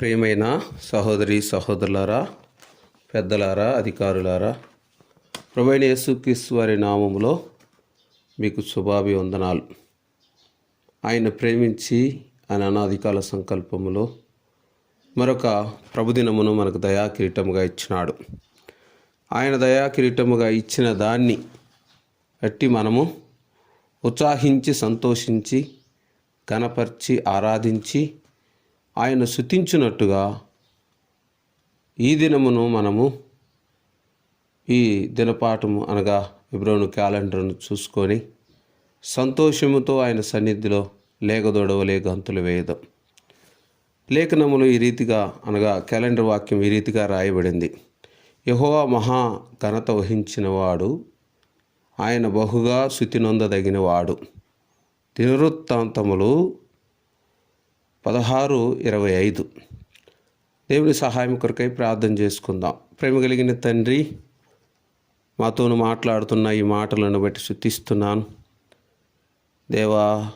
ప్రియమైన సహోదరి సహోదరులారా పెద్దలారా అధికారులారా ప్రభైన యేసుక్రీస్తు వారి నామములో మీకు శుభాభివందనాలు. ఆయన ప్రేమించి ఆయన అనాధికాల సంకల్పములో మరొక ప్రభుదినమును మనకు దయా కిరీటముగా ఇచ్చినాడు. ఆయన దయా కిరీటముగా ఇచ్చిన దాన్ని బట్టి మనము ఉత్సాహించి సంతోషించి కనపరిచి ఆరాధించి ఆయన శుతించినట్టుగా ఈ దినమును మనము ఈ దినపాఠము అనగా ఫిబ్రవరి క్యాలెండర్ను చూసుకొని సంతోషముతో ఆయన సన్నిధిలో లేగదొడవలే గంతులు వేయదాం. లేఖనములు ఈ రీతిగా అనగా క్యాలెండర్ వాక్యం ఈ రీతిగా రాయబడింది. యహోవా మహా ఘనత వహించినవాడు ఆయన బహుగా శుతి నొందదగినవాడు. దినవృత్తాంతములు పదహారు ఇరవై ఐదు. దేవుని సహాయం కొరకై ప్రార్థన చేసుకుందాం. ప్రేమ కలిగిన తండ్రి మాతోను మాట్లాడుతున్న ఈ మాటలను బట్టి శుద్ధిస్తున్నాను దేవా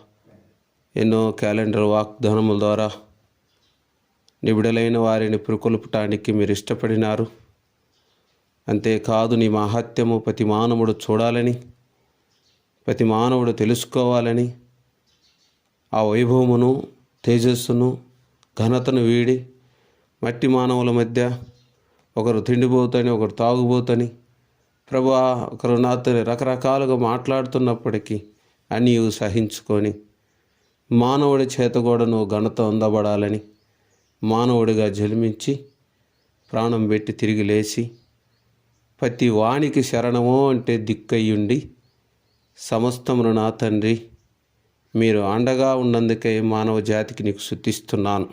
ఎన్నో క్యాలెండర్ వాగ్దానముల ద్వారా నిబిడలైన వారిని పురుకొల్పటానికి మీరు ఇష్టపడినారు. అంతేకాదు నీ మహత్యము ప్రతి మానవుడు చూడాలని ప్రతి మానవుడు తెలుసుకోవాలని ఆ వైభవమును తేజస్సును ఘనతను వీడి మట్టి మానవుల మధ్య ఒకరు తిండిపోతని ఒకరు తాగుబోతని ప్రభా ఒకరు నాతో రకరకాలుగా మాట్లాడుతున్నప్పటికీ అన్నీ సహించుకొని మానవుడి చేత కూడా నువ్వు ఘనత అందబడాలని మానవుడిగా జన్మించి ప్రాణం పెట్టి తిరిగి లేచి ప్రతి వాణికి శరణము అంటే దిక్కయ్యుండి సమస్తమును నా తండ్రి మీరు అండగా ఉన్నందుకే మానవ జాతికి నీకు శుద్ధిస్తున్నాను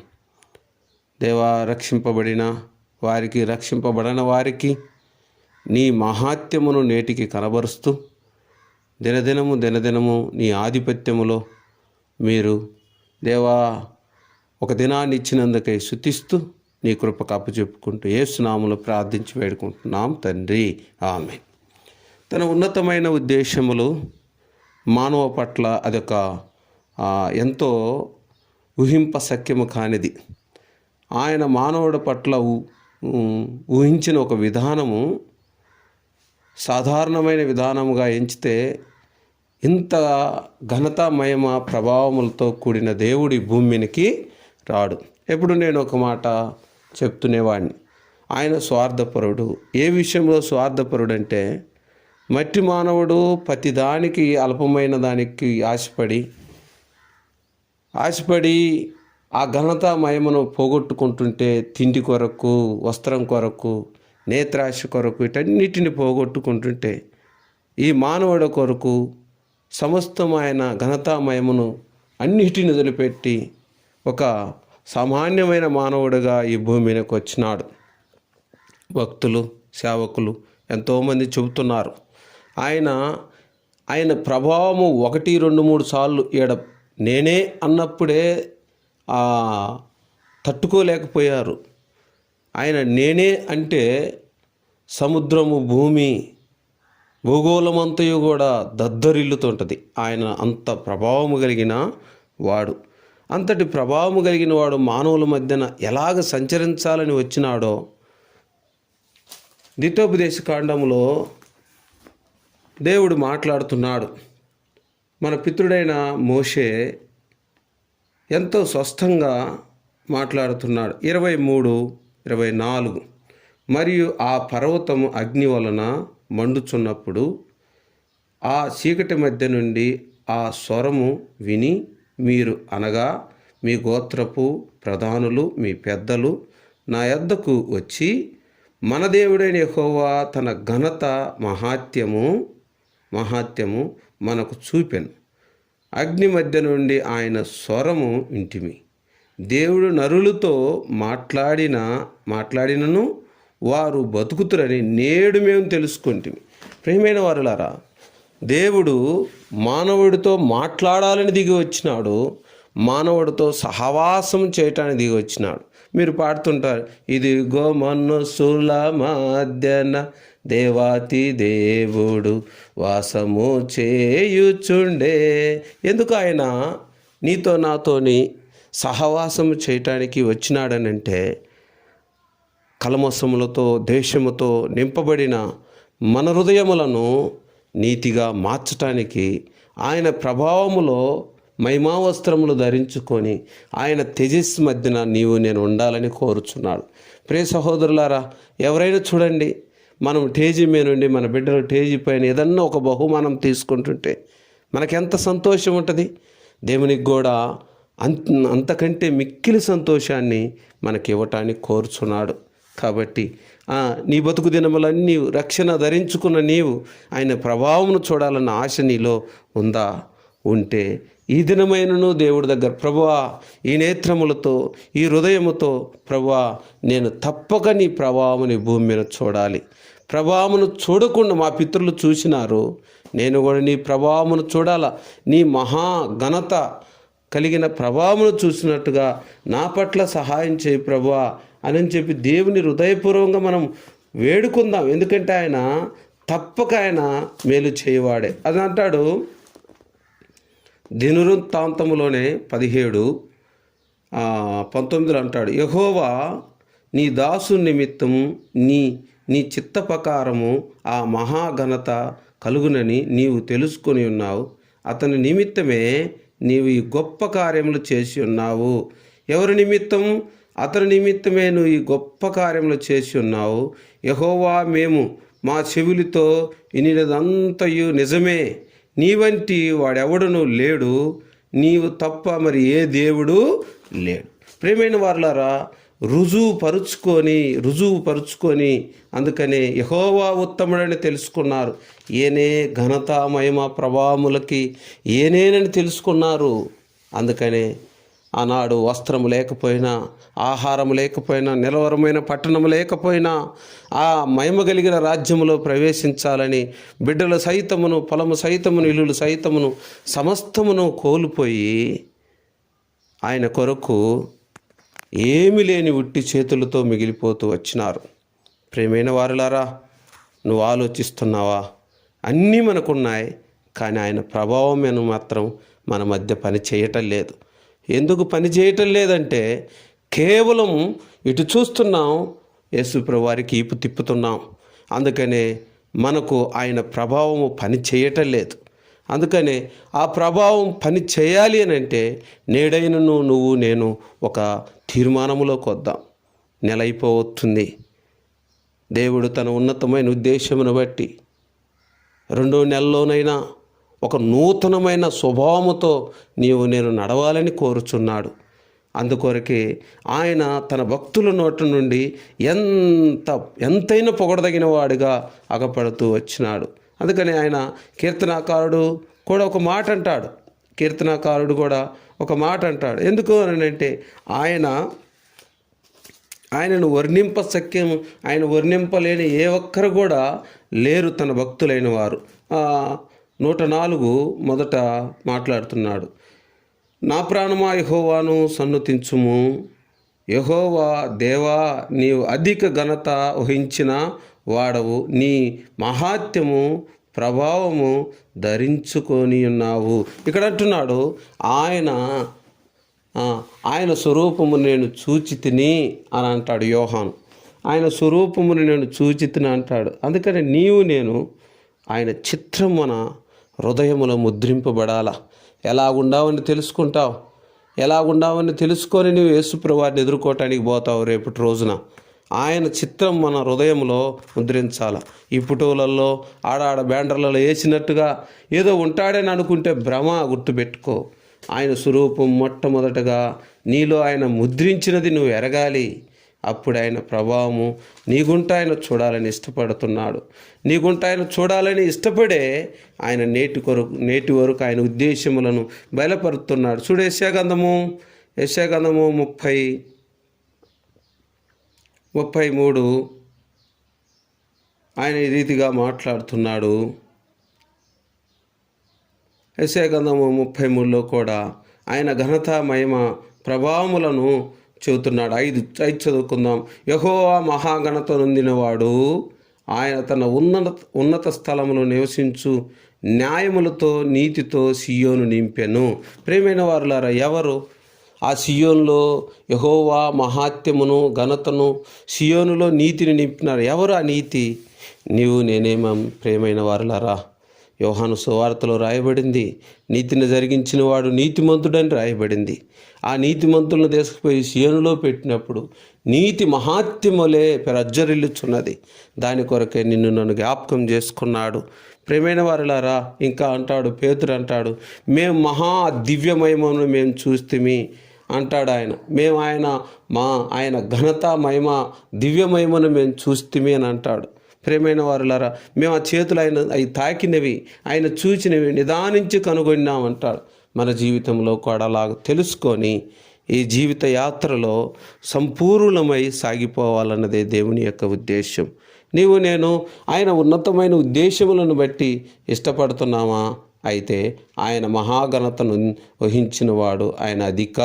దేవా రక్షింపబడిన వారికి రక్షింపబడిన వారికి నీ మహాత్యమును నేటికి కనబరుస్తూ దినదినము దినదినము నీ ఆధిపత్యములో మీరు దేవా ఒక దినాన్ని ఇచ్చినందుకై శుతిస్తూ నీ కృపకు అప్పచెప్పుకుంటూ ఏసునాములు ప్రార్థించి వేడుకుంటున్నాం తండ్రి. ఆమె తన ఉన్నతమైన ఉద్దేశములు మానవ పట్ల అదొక ఎంతో ఊహింప సఖ్యము కానిది. ఆయన మానవుడి పట్ల ఊ- ఊహించిన ఒక విధానము సాధారణమైన విధానముగా ఎంచితే ఇంత ఘనతామయమ ప్రభావములతో కూడిన దేవుడి భూమినికి రాడు. ఎప్పుడు నేను ఒక మాట చెప్తునేవాడిని ఆయన స్వార్థపరుడు. ఏ విషయంలో స్వార్థపరుడు అంటే మట్టి మానవుడు ప్రతిదానికి అల్పమైన దానికి ఆశపడి ఆశపడి ఆ ఘనత మయమును పోగొట్టుకుంటుంటే తిండి కొరకు వస్త్రం కొరకు నేత్రాశ కొరకు వీటన్నిటిని పోగొట్టుకుంటుంటే ఈ మానవుడి కొరకు సమస్తమైన ఘనతామయమును అన్నిటిని వదిలిపెట్టి ఒక సామాన్యమైన మానవుడిగా ఈ భూమికి వచ్చినాడు. భక్తులు సేవకులు ఎంతోమంది చెబుతున్నారు. ఆయన ఆయన ప్రభావము ఒకటి రెండు మూడు సార్లు ఈడ నేనే అన్నప్పుడే తట్టుకోలేకపోయారు. ఆయన నేనే అంటే సముద్రము భూమి భూగోళమంతయు కూడా దద్దరిల్లుతుంటుంది. ఆయన అంత ప్రభావము కలిగిన వాడు. అంతటి ప్రభావము కలిగిన వాడు మానవుల మధ్యన ఎలాగ సంచరించాలని వచ్చినాడో ద్వితోపదేశ కాండంలో దేవుడు మాట్లాడుతున్నాడు. మన పితృడైన మోషే ఎంతో స్వస్థంగా మాట్లాడుతున్నాడు. ఇరవై మూడు ఇరవై నాలుగు. మరియు ఆ పర్వతము అగ్ని వలన మండుచున్నప్పుడు ఆ చీకటి మధ్య నుండి ఆ స్వరము విని మీరు అనగా మీ గోత్రపు ప్రధానులు మీ పెద్దలు నా ఎద్దకు వచ్చి మన దేవుడైన యహోవా తన ఘనత మహాత్యము మహాత్యము మనకు చూపెను. అగ్ని మధ్య నుండి ఆయన స్వరము ఇంటిమి. దేవుడు నరులతో మాట్లాడిన మాట్లాడినను వారు బతుకుతురని నేడు మేము తెలుసుకుంటుమి. ప్రియమైన వారులారా దేవుడు మానవుడితో మాట్లాడాలని దిగి వచ్చినాడు. మానవుడితో సహవాసం చేయటానికి దిగి వచ్చినాడు. మీరు పాడుతుంటారు ఇది సుల మధ్యన దేవాతి దేవుడు వాసము చేయుచుండే. ఎందుకు ఆయన నీతో నాతోని సహవాసం చేయటానికి వచ్చినాడనంటే కలమసములతో దేశముతో నింపబడిన మన హృదయములను నీతిగా మార్చటానికి ఆయన ప్రభావములో మహిమా వస్త్రములు ధరించుకొని ఆయన తేజస్సు మధ్యన నీవు నేను ఉండాలని కోరుచున్నాడు. ప్రే సహోదరులారా ఎవరైనా చూడండి మనం టేజీ మీద నుండి మన బిడ్డలు టేజీ పైన ఏదన్నా ఒక బహుమానం తీసుకుంటుంటే మనకెంత సంతోషం ఉంటుంది? దేవునికి కూడా అంత అంతకంటే మిక్కిలి సంతోషాన్ని మనకి ఇవ్వటానికి కోరుచున్నాడు. కాబట్టి నీ బతుకు దినములన్నీ రక్షణ ధరించుకున్న నీవు ఆయన ప్రభావమును చూడాలన్న ఆశ నీలో ఉందా? ఉంటే ఈ దినమైనను దేవుడి దగ్గర ప్రభువా ఈ నేత్రములతో ఈ హృదయముతో ప్రభువా నేను తప్పక నీ ప్రభావముని భూమి మీద చూడాలి. ప్రభావమును చూడకుండా మా పితరులు చూసినారు. నేను కూడా నీ ప్రభావమును చూడాలా? నీ మహా ఘనత కలిగిన ప్రభావమును చూసినట్టుగా నా పట్ల సహాయం చేయి ప్రభువా అని చెప్పి దేవుని హృదయపూర్వకంగా మనం వేడుకుందాం. ఎందుకంటే ఆయన తప్పక ఆయన మేలు చేయవాడే. అది అంటాడు దినవృత్తాంతములోనే పదిహేడు పంతొమ్మిదిలో అంటాడు యహోవా నీ దాసు నిమిత్తం నీ నీ చిత్త ప్రకారము ఆ మహాఘనత కలుగునని నీవు తెలుసుకొని ఉన్నావు. అతని నిమిత్తమే నీవు ఈ గొప్ప కార్యములు చేసి ఉన్నావు. ఎవరి నిమిత్తం? అతని నిమిత్తమే నువ్వు ఈ గొప్ప కార్యములు చేసి ఉన్నావు. యహోవా మేము మా చెవులతో ఇనిదంతయు నిజమే. నీ వంటి లేడు నీవు తప్ప మరి ఏ దేవుడు లేడు. ప్రేమైన వారులారా రుజువు పరుచుకొని రుజువు పరుచుకొని అందుకనే యహోవా ఉత్తముడని తెలుసుకున్నారు. ఏనే ఘనత మహిమ ప్రభావములకి ఏనేనని తెలుసుకున్నారు. అందుకనే ఆనాడు వస్త్రము లేకపోయినా ఆహారం లేకపోయినా నిలవరమైన పట్టణం లేకపోయినా ఆ మహిమ కలిగిన రాజ్యములో ప్రవేశించాలని బిడ్డల సైతమును పొలము సైతమును ఇల్లులు సైతమును సమస్తమును కోల్పోయి ఆయన కొరకు ఏమి లేని ఉట్టి చేతులతో మిగిలిపోతూ వచ్చినారు. ప్రేమైన వారులారా నువ్వు ఆలోచిస్తున్నావా? అన్నీ మనకున్నాయి కానీ ఆయన ప్రభావం మాత్రం మన మధ్య పని చేయటం లేదు. ఎందుకు పని చేయటం లేదంటే కేవలం ఇటు చూస్తున్నాం యేసుప్రభు వారికి ఈపు తిప్పుతున్నాం. అందుకనే మనకు ఆయన ప్రభావము పని చేయటం లేదు. అందుకనే ఆ ప్రభావం పని చేయాలి అని అంటే నేడైనను నువ్వు నేను ఒక తీర్మానములోకి వద్దాం. నెల అయిపోతుంది. దేవుడు తన ఉన్నతమైన ఉద్దేశమును బట్టి రెండో నెలలోనైనా ఒక నూతనమైన స్వభావముతో నీవు నేను నడవాలని కోరుచున్నాడు. అందుకొరకే ఆయన తన భక్తుల నోటి నుండి ఎంత ఎంతైనా పొగడదగిన వాడిగా అగపడుతూ వచ్చినాడు. అందుకని ఆయన కీర్తనాకారుడు కూడా ఒక మాట అంటాడు. కీర్తనాకారుడు కూడా ఒక మాట అంటాడు. ఎందుకు అని అంటే ఆయన ఆయనను వర్ణింప సఖ్యం ఆయన వర్ణింపలేని ఏ ఒక్కరు కూడా లేరు తన భక్తులైన వారు. నూట నాలుగు మొదట మాట్లాడుతున్నాడు. నా ప్రాణమా యహోవాను సన్నతించుము. యహోవా దేవా నీవు అధిక ఘనత వహించిన వాడవు. నీ మహాత్యము ప్రభావము ధరించుకొని ఉన్నావు. ఇక్కడ అంటున్నాడు ఆయన ఆయన స్వరూపము నేను చూచి తిని అని అంటాడు యోహాను. ఆయన స్వరూపమును నేను చూచి తిని అంటాడు. అందుకని నీవు నేను ఆయన చిత్రం మన హృదయములో ముద్రింపబడాలా? ఎలాగుండావని తెలుసుకుంటావు? ఎలాగుండావని తెలుసుకొని నువ్వు యేసుప్రభువారిని ఎదుర్కోవటానికి పోతావు రేపటి రోజున? ఆయన చిత్రం మన హృదయంలో ముద్రించాల? ఈ ఫోటోలలో ఆడాడ బ్యాండర్లలో వేసినట్టుగా ఏదో ఉంటాడని అనుకుంటే భ్రమ గుర్తుపెట్టుకో. ఆయన స్వరూపం మొట్టమొదటగా నీలో ఆయన ముద్రించినది నువ్వు ఎరగాలి. అప్పుడు ఆయన ప్రభావము నీగుంట ఆయన చూడాలని ఇష్టపడుతున్నాడు. నీగుంట ఆయన చూడాలని ఇష్టపడే ఆయన నేటి కొరకు నేటి వరకు ఆయన ఉద్దేశములను బయలపరుతున్నాడు. చూడు యశాగంధము యశాగంధము ముప్పై ముప్పై మూడు. ఆయన ఈ రీతిగా మాట్లాడుతున్నాడు. యశాగంధము ముప్పై మూడులో కూడా ఆయన ఘనత మహిమ ప్రభావములను చెబుతున్నాడు. ఐదు ఐదు చదువుకుందాం. యహోవా మహాగణత నొందినవాడు ఆయన తన ఉన్నత ఉన్నత స్థలములో నివసించు న్యాయములతో నీతితో సియోను నింపెను. ప్రేమైన వారులారా ఎవరు ఆ సియోన్లో యహోవా మహాత్యమును ఘనతను సియోనులో నీతిని నింపినారు? ఎవరు ఆ నీతి? నీవు నేనేమం? ప్రేమైన వారులారా యోహాను సువార్తలో రాయబడింది. నీతిని జరిగించిన వాడు నీతిమంతుడని రాయబడింది. ఆ నీతిమంతులను తీసుకుపోయి సియోనులో పెట్టినప్పుడు నీతి మహాత్యములే ప్రజ్జరిల్లుచున్నది దాని కొరకే నిన్ను నన్ను జ్ఞాపకం చేసుకున్నాడు. ప్రేమైన వారులారా ఇంకా అంటాడు పేతురు అంటాడు మేము మహా దివ్యమయమును మేము చూస్తేమి అంటాడు ఆయన. మేము ఆయన మా ఆయన ఘనత మహిమ దివ్యమయమును మేము చూస్తేమి అని అంటాడు. ప్రేమైన వారులారా మేము ఆ చేతులు ఆయన అవి తాకినవి ఆయన చూచినవి నిదానించి కనుగొన్నామంటాడు. మన జీవితంలో కూడా అలా తెలుసుకొని ఈ జీవిత యాత్రలో సంపూర్ణమై సాగిపోవాలన్నదే దేవుని యొక్క ఉద్దేశం నీవు నేను ఆయన ఉన్నతమైన ఉద్దేశములను బట్టి ఇష్టపడుతున్నామా? అయితే ఆయన మహాఘనతను వహించినవాడు ఆయన అధిక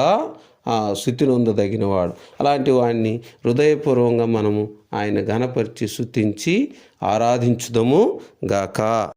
శృతినొందదగినవాడు అలాంటి వాడిని హృదయపూర్వకంగా మనము ఆయన ఘనపరిచి శుతించి ఆరాధించుదము గాక.